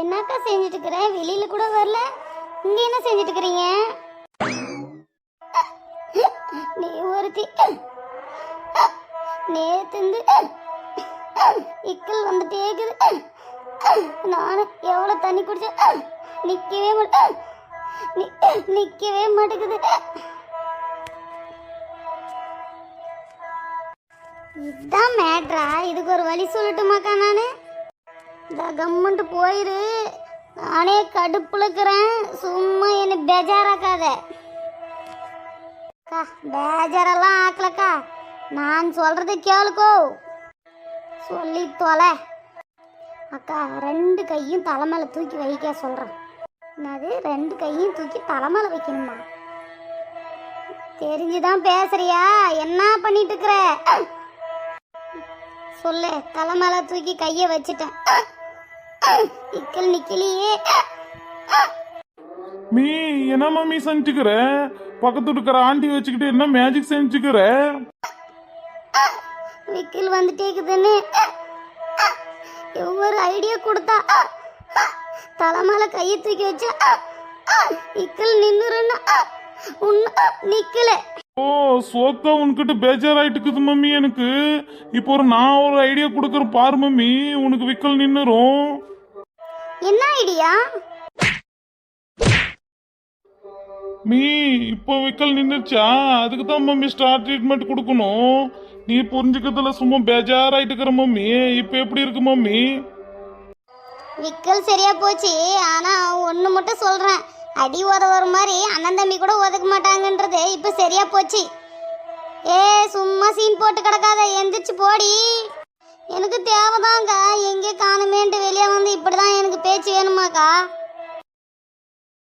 என்னக்கா செஞ்சுட்டு இருக்கிறேன் வெளியில கூட வரல. இங்க என்ன செஞ்சுட்டு இருக்கிறீங்க நீ ஒருத்தி. நேத்துந்து இக்கல் வந்துட்டே இருக்குது. நானும் எவ்வளவு தண்ணி குடிச்ச நிக்கவே மாட்டேன் நிக்கவே மாட்டேங்குது. இதுதான் மேட்ரா இதுக்கு ஒரு வழி சொல்லட்டுமாக்கா நானு? கம்முன்ட்டு போயிரு. நானே கடுப்புழுக்கிறேன் சும்மா என்ன பேஜாராக்காத. அக்கா பேஜாரெல்லாம் ஆக்கலக்கா. நான் சொல்றது கேளுக்கோ. சொல்லி தொலை. அக்கா ரெண்டு கையும் தலை தூக்கி வைக்க சொல்றேன். என்னது? ரெண்டு கையும் தூக்கி தலை வைக்கணுமா? தெரிஞ்சுதான் பேசுறியா? என்ன பண்ணிட்டு இருக்கிற? சொல்லு தலை தூக்கி கையை வச்சுட்டேன். இக்கல் நிக்கலையே மீ என்ன மம்மி செஞ்சுக்கிற? பக்கத்து இருக்கிற ஆண்டி வச்சுக்கிட்டு என்ன மேஜிக் செஞ்சுக்கிற? விக்கில் வந்துட்டே இருக்குதுன்னு. ஒவ்வொரு ஐடியா கொடுத்தா தலை மேல கையை தூக்கி வச்சா இக்கல் நின்னுருன்னா நிக்கல ஓ சோக்கா உன்கிட்ட பேஜாராயிட்டுக்குது மம்மி எனக்கு. இப்போ ஒரு நான் ஒரு ஐடியா கொடுக்குற பாரு மம்மி. உனக்கு விக்கல் நின்னுரும். என்ன ஐடியா? மீ இப்போ விக்கல் நின்னுச்சா அதுக்கு தான் மம்மி ஸ்டார் ட்ரீட்மெண்ட் கொடுக்கணும். நீ புரிஞ்சுக்கிறதுல சும்மா பேஜாராயிட்டு இருக்கிற மம்மி. இப்போ எப்படி இருக்கு மம்மி? விக்கல் சரியா போச்சு. ஆனா ஒண்ணு மட்டும் சொல்றேன். அடி உதவுற மாதிரி அண்ணன் தம்பி கூட ஒதுக்க மாட்டாங்கன்றது இப்ப சரியா போச்சு. ஏ சும்மா சீன் போட்டு கிடக்காத. எந்திரிச்சு போடி. எனக்கு தேவைதாங்க. எங்கே காணுமேன்ட்டு வெளியே வந்து இப்படிதான் எனக்கு பேச்சு வேணுமாக்கா?